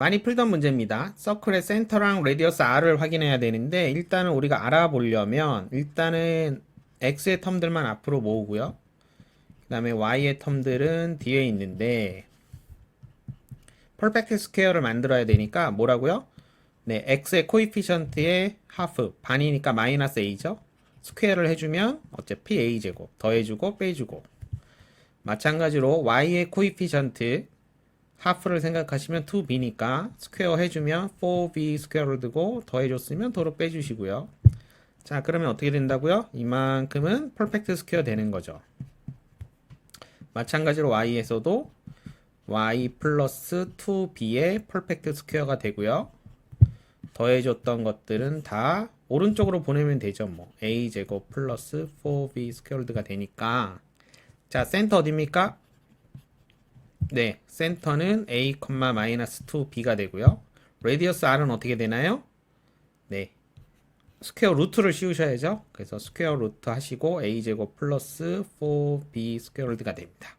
많이 풀던 문제입니다. 서클의 센터랑 레디어스 r을 확인해야 되는데 일단은 우리가 알아보려면 일단은 x의 텀들만 앞으로 모으고요. 그 다음에 y의 텀들은 뒤에 있는데 퍼펙트 스퀘어를 만들어야 되니까 뭐라고요? 네, x의 코이피션트의 하프 반이니까 마이너스 a죠. 스퀘어를 해주면 어차피 a제곱 더해주고 빼주고 마찬가지로 y의 코이피션트 하프를 생각하시면 2b니까 스퀘어 해주면 4b 스퀘어를 두고 더해줬으면 도로 빼주시고요. 자 그러면 어떻게 된다고요? 이만큼은 퍼펙트 스퀘어 되는 거죠. 마찬가지로 y에서도 y 플러스 2b의 퍼펙트 스퀘어가 되고요. 더해줬던 것들은 다 오른쪽으로 보내면 되죠. 뭐 a 제곱 플러스 4b 스퀘어드가 되니까 자 센터 어디입니까? 네, 센터는 a, 마이너스 2b가 되고요. 레디어스 r은 어떻게 되나요? 네, 스퀘어 루트를 씌우셔야죠. 그래서 스퀘어 루트 하시고 a 제곱 플러스 4b 스퀘어드가 됩니다.